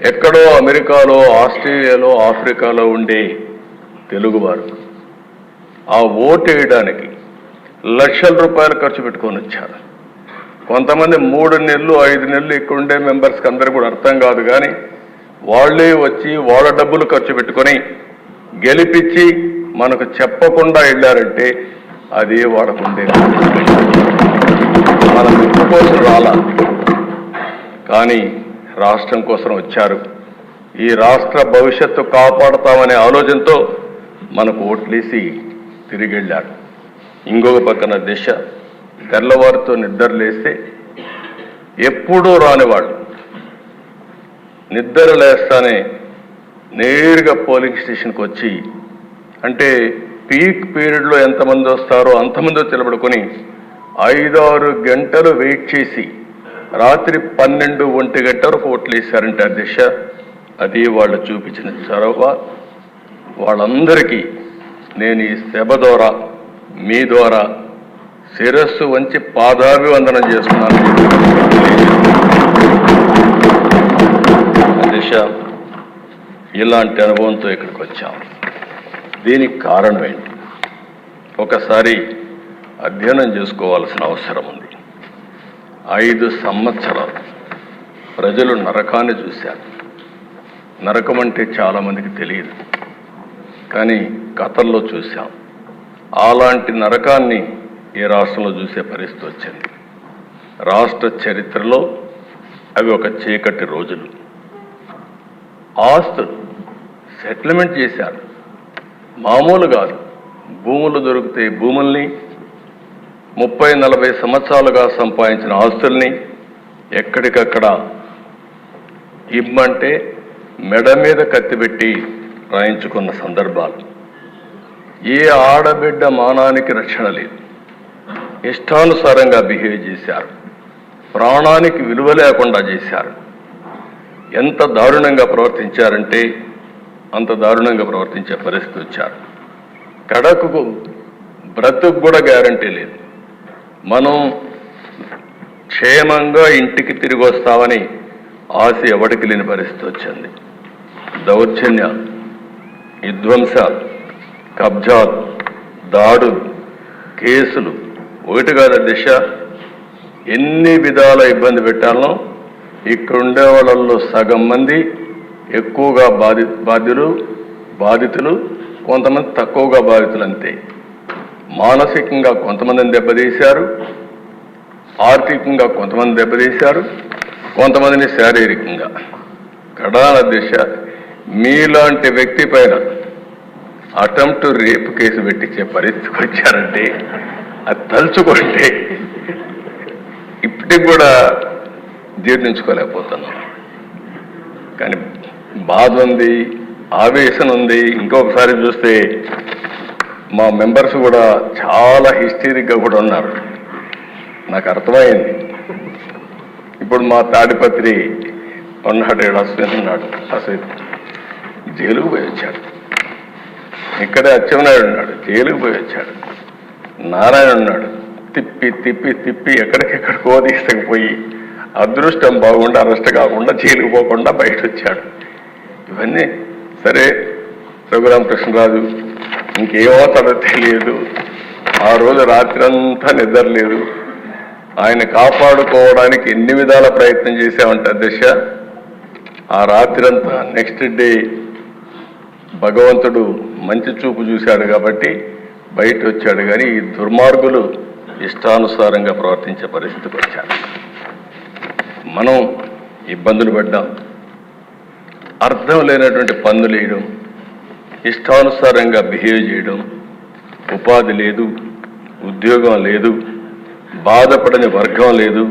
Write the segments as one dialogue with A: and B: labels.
A: ఎక్కడో అమెరికాలో ఆస్ట్రేలియాలో ఆఫ్రికాలో ఉండే తెలుగువారు ఆ ఓటు వేయడానికి లక్షల రూపాయలు ఖర్చు పెట్టుకొని వచ్చారు. కొంతమంది మూడు నెలలు ఐదు నెలలు ఇక్కడ ఉండే మెంబర్స్కి అందరూ కూడా అర్థం కాదు కానీ వాళ్ళే వచ్చి వాళ్ళ డబ్బులు ఖర్చు పెట్టుకొని గెలిపించి మనకు చెప్పకుండా వెళ్ళారంటే అది వాడకుండే మన మెప్పు కోసం రాలా? కానీ రాష్ట్రం కోసం వచ్చారు. ఈ రాష్ట్ర భవిష్యత్తు కాపాడతామనే ఆలోచనతో మనకు ఓట్లేసి తిరిగి వెళ్ళాడు ఇంకొక పక్కన దిశ తెల్లవారితో నిద్రలేస్తే ఎప్పుడూ రానివాళ్ళు. నిద్ర లేస్తానే నేరుగా పోలింగ్ స్టేషన్కి వచ్చి అంటే పీక్ పీరియడ్లో ఎంతమంది వస్తారో అంతమందో నిలబడుకొని ఐదారు గంటలు వెయిట్ చేసి రాత్రి పన్నెండు ఒంటి గంట వరకు ఓట్లు వేశారంటే అధ్యక్ష. అది వాళ్ళు చూపించిన చొరవ. వాళ్ళందరికీ నేను ఈ సభ ద్వారా మీ ద్వారా శిరస్సు వంచి పాదాభివందనం చేస్తున్నాను. అధ్యక్ష ఇలాంటి అనుభవంతో ఇక్కడికి వచ్చాం. దీనికి కారణం ఏంటి? ఒకసారి అధ్యయనం చేసుకోవాల్సిన అవసరం ఉంది. ఐదు సంవత్సరాలు. ప్రజలు నరకాన్ని చూశారు. నరకం అంటే చాలామందికి తెలియదు. కానీ కథల్లో చూశాం. అలాంటి నరకాన్ని ఈ రాష్ట్రంలో చూసే పరిస్థితి వచ్చింది. రాష్ట్ర చరిత్రలో అవి ఒక చీకటి రోజులు. ఆస్తులు సెటిల్మెంట్ చేశారు. మామూలు కాదు. భూములు దొరికితే భూముల్ని ముప్పై నలభై సంవత్సరాలుగా సంపాదించిన ఆస్తుల్ని ఎక్కడికక్కడ ఇమ్మంటే మెడ మీద కత్తిపెట్టి రాయించుకున్న సందర్భాలు. ఏ ఆడబిడ్డ మానానికి రక్షణ లేదు. ఇష్టానుసారంగా బిహేవ్ చేశారు. ప్రాణానికి విలువ లేకుండా చేశారు. ఎంత దారుణంగా ప్రవర్తించారంటే అంత దారుణంగా ప్రవర్తించే పరిస్థితి వచ్చారు. కడకు బ్రతుకు కూడా గ్యారంటీ లేదు. మనం క్షేమంగా ఇంటికి తిరిగి వస్తామని ఆశ ఎవడికి లేని పరిస్థితి వచ్చింది. దౌర్జన్యాలు విధ్వంసాలు కబ్జాలు దాడులు కేసులు ఒకటి కాదు దిశ. ఎన్ని విధాల ఇబ్బంది పెట్టాలనో ఇక్కడ ఉండే వాళ్ళల్లో సగం మంది ఎక్కువగా బాధి బాధ్యులు బాధితులు కొంతమంది తక్కువగా బాధితులు అంతే. మానసికంగా కొంతమందిని దెబ్బతీశారు ఆర్థికంగా కొంతమంది దెబ్బతీశారు కొంతమందిని శారీరకంగా. కడాన దిశ. మీలాంటి వ్యక్తి పైన అటెంప్ట్ రేపు కేసు పెట్టించే పరిస్థితికి వచ్చారంటే అది తలుచుకుంటే ఇప్పటికి కూడా జీర్ణించుకోలేకపోతున్నాం. కానీ బాధ ఉంది ఆవేశం ఉంది. ఇంకొకసారి చూస్తే మా మెంబర్స్ కూడా చాలా హిస్టరిక్గా కూడా ఉన్నారు. నాకు అర్థమైంది. ఇప్పుడు మా తాడిపత్రి ఉన్నాడు ఈడ అశ్విన్ ఉన్నాడు. అశ్విన్ జైలుకు పోయి వచ్చాడు. ఇక్కడే అచ్చెన్నాయుడు ఉన్నాడు. జైలుకు పోయి వచ్చాడు. నారాయణ ఉన్నాడు. తిప్పి తిప్పి తిప్పి ఎక్కడికెక్కడికో తీసుకుపోయి అదృష్టం బాగుండా అరెస్ట్ కాకుండా జైలుకు పోకుండా బయట వచ్చాడు ఇవన్నీ సరే రఘురామకృష్ణరాజు ఇంకేమవుతాడో తెలియదు. ఆ రోజు రాత్రంతా నిద్రలేదు. ఆయన కాపాడుకోవడానికి ఎన్ని విధాల ప్రయత్నం చేశామంటే దిశ? ఆ రాత్రంతా నెక్స్ట్ డే భగవంతుడు మంచి చూపు చూశాడు కాబట్టి బయట వచ్చాడు కానీ ఈ దుర్మార్గులు ఇష్టానుసారంగా ప్రవర్తించే పరిస్థితికి వచ్చారు. మనం ఇబ్బందులు పడ్డాం. అర్థం లేనటువంటి పన్నులు వేయడం ఇష్టానుసారంగా బిహేవ్ చేయడం ఉపాధి లేదు ఉద్యోగం లేదు బాధపడని వర్గం లేదు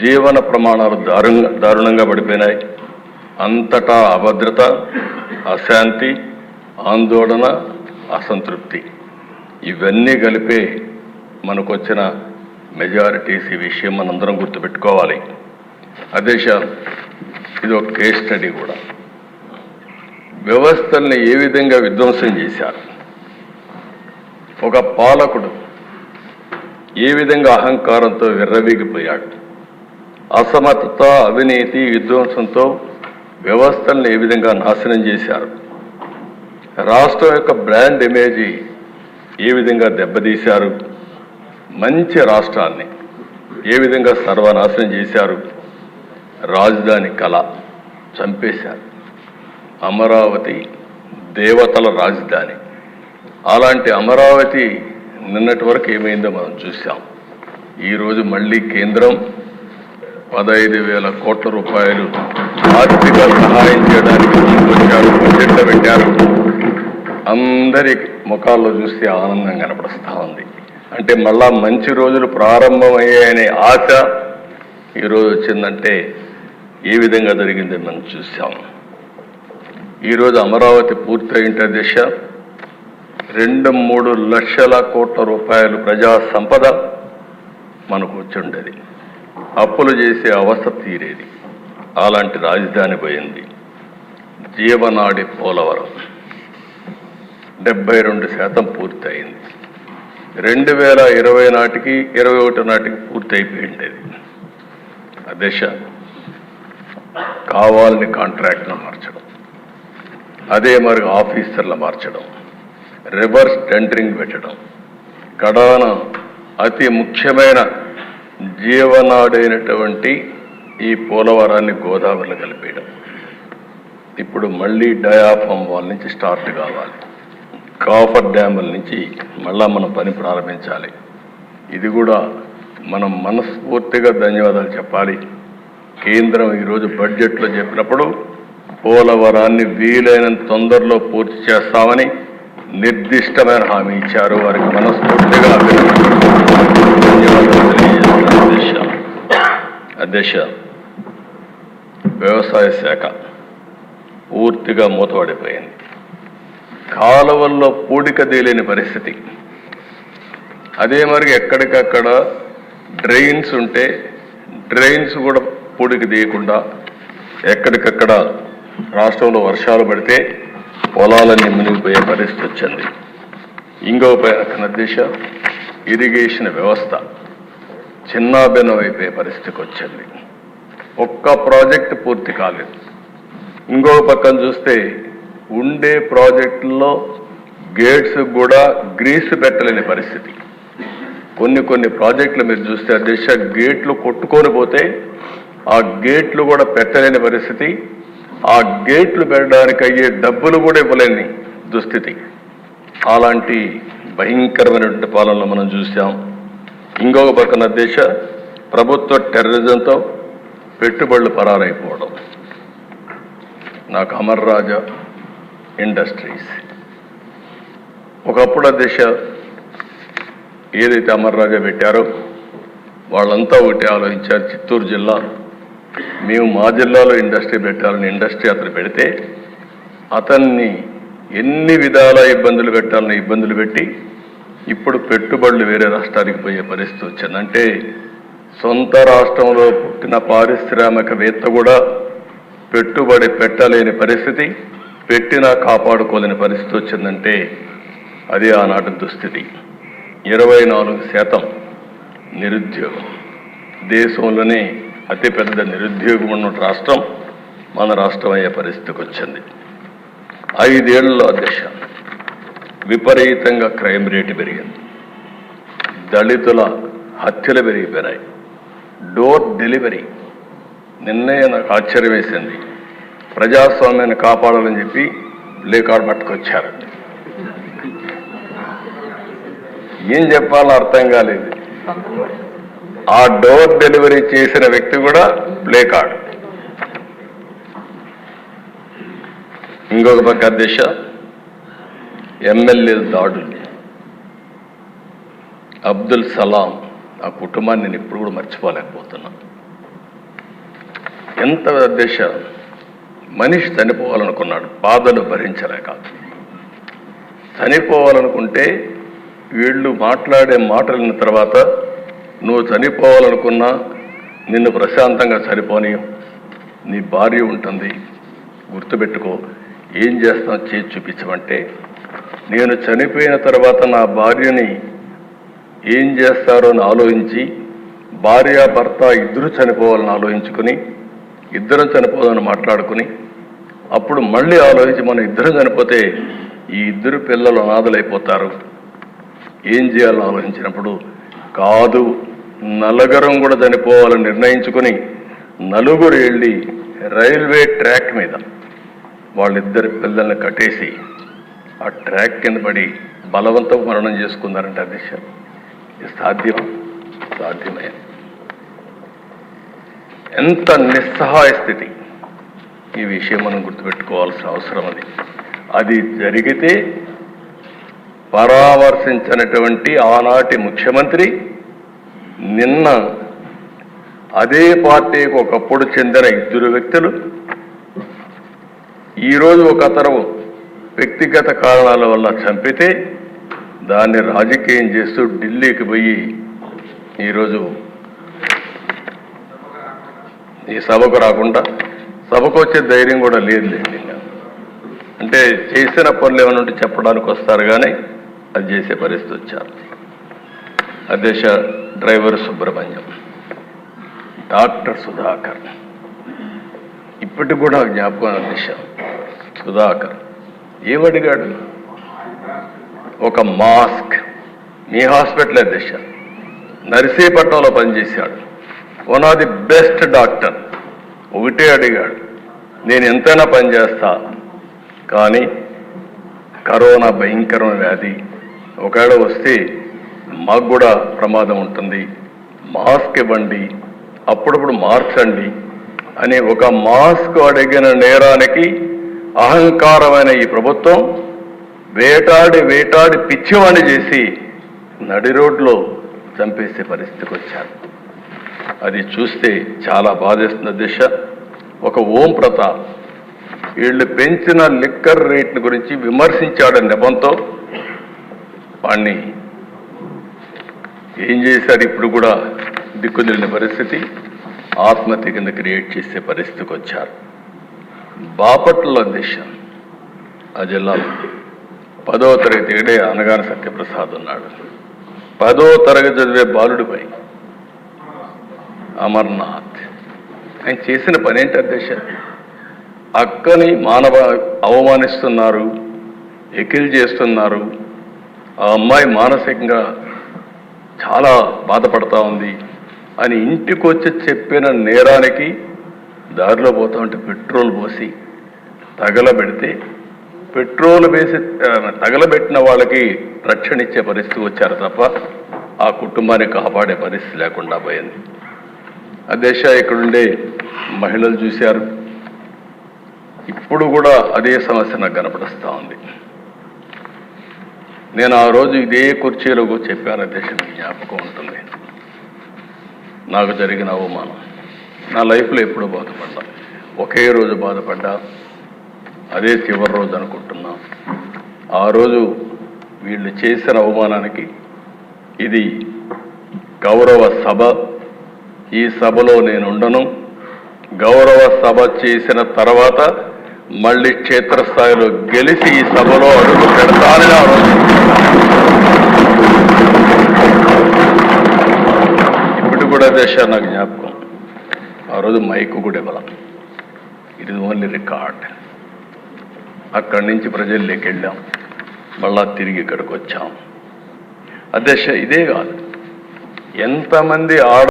A: జీవన ప్రమాణాలు దారుణంగా దారుణంగా పడిపోయినాయి. అంతటా అభద్రత అశాంతి ఆందోళన అసంతృప్తి. ఇవన్నీ కలిపే మనకొచ్చిన మెజారిటీస్ ఈ విషయం మనందరం గుర్తుపెట్టుకోవాలి. అదే ఇది ఒక కేస్ స్టడీ కూడా. వ్యవస్థల్ని ఏ విధంగా విధ్వంసం చేశారు? ఒక పాలకుడు ఏ విధంగా అహంకారంతో విర్రవీగిపోయాడు? అసమర్థత అవినీతి విధ్వంసంతో వ్యవస్థల్ని ఏ విధంగా నాశనం చేశారు? రాష్ట్రం యొక్క బ్రాండ్ ఇమేజీ ఏ విధంగా దెబ్బతీశారు? మంచి రాష్ట్రాన్ని ఏ విధంగా సర్వనాశనం చేశారు? రాజధాని కళ చంపేశారు. అమరావతి దేవతల రాజధాని. అలాంటి అమరావతి నిన్నటి వరకు ఏమైందో మనం చూసాం ఈరోజు మళ్ళీ కేంద్రం పదహైదు వేల కోట్ల రూపాయలు ఆర్థిక సహాయం చేయడానికి ముందుకొచ్చారు బడ్జెట్ పెట్టారు. అందరి ముఖాల్లో చూస్తే ఆనందం కనపడుస్తూ ఉంది. అంటే మళ్ళా మంచి రోజులు ప్రారంభమయ్యాయనే ఆశ ఈరోజు వచ్చిందంటే ఏ విధంగా జరిగిందో మనం చూసాం ఈరోజు అమరావతి పూర్తయింటే దిశ. రెండు మూడు లక్షల కోట్ల రూపాయలు ప్రజా సంపద మనకు వచ్చుండేది. అప్పులు చేసే అవస్థ తీరేది. అలాంటి రాజధాని పోయింది. జీవనాడి పోలవరం. డెబ్బై రెండు శాతం పూర్తయింది. రెండు వేల ఇరవై నాటికి ఇరవై ఒకటి నాటికి పూర్తి అయిపోయిండేది ఆ దశ. కావాలని కాంట్రాక్ట్ను మార్చడం. అదే మరి ఆఫీసర్లు మార్చడం రివర్స్ టెండరింగ్ పెట్టడం. కడాన అతి ముఖ్యమైన జీవనాడైనటువంటి ఈ పోలవరాన్ని గోదావరిలో కలిపేయడం. ఇప్పుడు మళ్ళీ డయాఫామ్ వాళ్ళ నుంచి స్టార్ట్ కావాలి. కాఫర్ డ్యాముల నుంచి మళ్ళా మనం పని ప్రారంభించాలి. ఇది కూడా మనం మనస్ఫూర్తిగా ధన్యవాదాలు చెప్పాలి. కేంద్రం ఈరోజు బడ్జెట్లో చెప్పినప్పుడు పోలవరాన్ని వీలైనంత తొందరలో పూర్తి చేస్తామని నిర్దిష్టమైన హామీ ఇచ్చారు. వారికి మనస్ఫూర్తిగా అధ్యక్ష అధ్యక్ష వ్యవసాయ శాఖ పూర్తిగా మూతపడిపోయింది. కాలువల్లో పూడిక తేలేని పరిస్థితి. అదే మరి ఎక్కడికక్కడ డ్రైన్స్ ఉంటే డ్రైన్స్ కూడా పూడిక తీయకుండా ఎక్కడికక్కడ రాష్ట్రంలో వర్షాలు పడితే పొలాలన్నీ మునిగిపోయే పరిస్థితి వచ్చింది. ఇంకో పైన దిశ ఇరిగేషన్ వ్యవస్థ చిన్నాభిన్నం అయిపోయే పరిస్థితికి వచ్చింది. ఒక్క ప్రాజెక్ట్ పూర్తి కాలేదు. ఇంకో పక్కన చూస్తే ఉండే ప్రాజెక్టుల్లో గేట్స్ కూడా గ్రీస్ పెట్టలేని పరిస్థితి. కొన్ని కొన్ని ప్రాజెక్టులు మీరు చూస్తే ఆ దిశ గేట్లు కొట్టుకొని పోతే ఆ గేట్లు కూడా పెట్టలేని పరిస్థితి. ఆ గేట్లు పెట్టడానికి అయ్యే డబ్బులు కూడా ఇవ్వలేని దుస్థితి. అలాంటి భయంకరమైనటువంటి పాలనలో మనం చూసాం ఇంకొక పక్కన దేశ ప్రభుత్వ టెర్రరిజంతో పెట్టుబడులు పరారైపోవడం. నాకు అమర్ రాజా ఇండస్ట్రీస్. ఒకప్పుడు ఆ దిశ ఏదైతే అమర్ రాజా పెట్టారో వాళ్ళంతా ఒకటి ఆలోచించారు. చిత్తూరు జిల్లా మేము మా జిల్లాలో ఇండస్ట్రీ పెట్టాలని ఇండస్ట్రీ అతను పెడితే అతన్ని ఎన్ని విధాల ఇబ్బందులు పెట్టాలని ఇబ్బందులు పెట్టి ఇప్పుడు పెట్టుబడులు వేరే రాష్ట్రానికి పోయే పరిస్థితి వచ్చింది. అంటే సొంత రాష్ట్రంలో పుట్టిన పారిశ్రామికవేత్త కూడా పెట్టుబడి పెట్టలేని పరిస్థితి పెట్టినా కాపాడుకోలేని పరిస్థితి వచ్చిందంటే అది ఆనాటి దుస్థితి. ఇరవై నాలుగు శాతం నిరుద్యోగం. దేశంలోనే అతిపెద్ద నిరుద్యోగం ఉన్న రాష్ట్రం మన రాష్ట్రం అయ్యే పరిస్థితికి వచ్చింది. ఐదేళ్ళలో అధ్యక్ష విపరీతంగా క్రైమ్ రేటు పెరిగింది. దళితుల హత్యలు పెరిగిపోయినాయి. డోర్ డెలివరీ నిన్నే నాకు ఆశ్చర్యం వేసింది ప్రజాస్వామ్యాన్ని కాపాడాలని చెప్పి లేకాడు పట్టుకొచ్చారు. ఏం చెప్పాలో అర్థం కాలేదు. ఆ డోర్ డెలివరీ చేసిన వ్యక్తి కూడా ప్లే కార్డ్. ఇంకొక పక్క దిశ ఎమ్మెల్యే దాడులు అబ్దుల్ సలాం ఆ కుటుంబాన్ని నేను ఇప్పుడు కూడా మర్చిపోలేకపోతున్నాను ఎంత దిశ మనిషి చనిపోవాలనుకున్నాడు బాధలు భరించలేక. చనిపోవాలనుకుంటే వీళ్ళు మాట్లాడే మాటలిన తర్వాత నువ్వు చనిపోవాలనుకున్నా నిన్ను ప్రశాంతంగా చనిపోని నీ భార్య ఉంటుంది. గుర్తుపెట్టుకో ఏం చేస్తాం చేసి చూపించమంటే నేను చనిపోయిన తర్వాత నా భార్యని ఏం చేస్తారో అని ఆలోచించి భార్య భర్త ఇద్దరు చనిపోవాలని ఆలోచించుకుని ఇద్దరం చనిపోదని మాట్లాడుకుని అప్పుడు మళ్ళీ ఆలోచించి మనం ఇద్దరం చనిపోతే ఈ ఇద్దరు పిల్లలు అనాథలైపోతారు. ఏం చేయాలని ఆలోచించినప్పుడు కాదు. నలుగురం కూడా చనిపోవాలని నిర్ణయించుకుని నలుగురు వెళ్ళి రైల్వే ట్రాక్ మీద వాళ్ళిద్దరి పిల్లల్ని కట్టేసి ఆ ట్రాక్ కింద పడి బలవంతం మరణం చేసుకున్నారంటే అధ్యక్ష ఇది సాధ్యమా సాధ్యమే. ఎంత నిస్సహాయ స్థితి. ఈ విషయం మనం గుర్తుపెట్టుకోవాల్సిన అవసరం అది. అది జరిగితే పరామర్శించినటువంటి ఆనాటి ముఖ్యమంత్రి నిన్న అదే పార్టీకి ఒకప్పుడు చెందిన ఇద్దరు వ్యక్తులు ఈరోజు ఒక అతను వ్యక్తిగత కారణాల వల్ల చంపితే దాన్ని రాజకీయం చేస్తూ ఢిల్లీకి పోయి ఈరోజు ఈ సభకు రాకుండా సభకు వచ్చే ధైర్యం కూడా లేదులేండి అంటే చేసిన పనులు ఏమైనా ఉంటే చెప్పడానికి వస్తారు కానీ అది చేసే పరిస్థితి వచ్చారు. అధ్యక్ష డ్రైవర్ సుబ్రహ్మణ్యం. డాక్టర్ సుధాకర్. ఇప్పటికి కూడా జ్ఞాపకం అధ్యక్ష సుధాకర్. ఏమడిగాడు ఒక మాస్క్. మీ హాస్పిటల్ అధ్యక్ష నర్సీపట్నంలో పనిచేశాడు. One of the best doctor. ఒకటే అడిగాడు. నేను ఎంతైనా పనిచేస్తా కానీ కరోనా భయంకరమైన వ్యాధి. ఒకవేళ వస్తే మాకు కూడా ప్రమాదం ఉంటుంది. మాస్క్ ఇవ్వండి అప్పుడప్పుడు మార్చండి అని ఒక మాస్క్ అడిగిన నేరానికి అహంకారమైన ఈ ప్రభుత్వం వేటాడి వేటాడి పిచ్చివాణి చేసి నడి రోడ్లో చంపేసే పరిస్థితికి వచ్చారు. అది చూస్తే చాలా బాధేస్తున్న దిశ ఒక ఓం ప్రతాప్ వీళ్ళు పెంచిన లిక్కర్ రేట్ని గురించి విమర్శించాడని నెపంతో వాణ్ణి ఏం చేశారు ఇప్పుడు కూడా? దిక్కుదిలిన పరిస్థితి ఆత్మహత్య కింద క్రియేట్ చేసే పరిస్థితికి వచ్చారు. బాపట్ల దిశ ఆ జిల్లాలో పదో తరగతి ఏడే అనగాన సత్యప్రసాద్ ఉన్నాడు. పదో తరగతి చదివే బాలుడిపై అమర్నాథ్. ఆయన చేసిన పని ఏంటి అధ్యక్ష? అక్కని మానవ అవమానిస్తున్నారు ఎకిల్ చేస్తున్నారు. ఆ అమ్మాయి మానసికంగా చాలా బాధపడతా ఉంది అని ఇంటికి వచ్చి చెప్పిన నేరానికి దారిలో పోతా ఉంటే పెట్రోల్ పోసి తగలబెడితే పెట్రోల్ వేసి తగలబెట్టిన వాళ్ళకి రక్షణ ఇచ్చే పరిస్థితి వచ్చారు తప్ప ఆ కుటుంబాన్ని కాపాడే పరిస్థితి లేకుండా పోయింది. అదేశ ఇక్కడుండే మహిళలు చూశారు. ఇప్పుడు కూడా అదే సమస్య నాకు కనపడుస్తూ ఉంది. నేను ఆ రోజు ఇదే కుర్చీలో చెప్పాను అధ్యక్ష జ్ఞాపకం ఉంటుంది. నాకు జరిగిన అవమానం. నా లైఫ్లో ఎప్పుడు బాధపడ్డా. ఒకే రోజు బాధపడ్డా. అదే చివరి రోజు అనుకుంటున్నా. ఆ రోజు వీళ్ళు చేసిన అవమానానికి ఇది గౌరవ సభ. ఈ సభలో నేను ఉండను. గౌరవ సభ చేసిన తర్వాత మళ్ళీ క్షేత్రస్థాయిలో గెలిచి ఈ సభలో అడుగు పెడతానని ఇప్పుడు కూడా చేశాను నాకు జ్ఞాపకం. ఆ రోజు మైకు కూడా ఇవ్వలం ఇట్ ఇస్ ఓన్లీ రికార్డ్ అక్కడి నుంచి ప్రజల్లోకి వెళ్ళాం. మళ్ళా తిరిగి ఇక్కడికి వచ్చాం. అధ్యక్ష ఇదే కాదు. ఎంతమంది ఆడ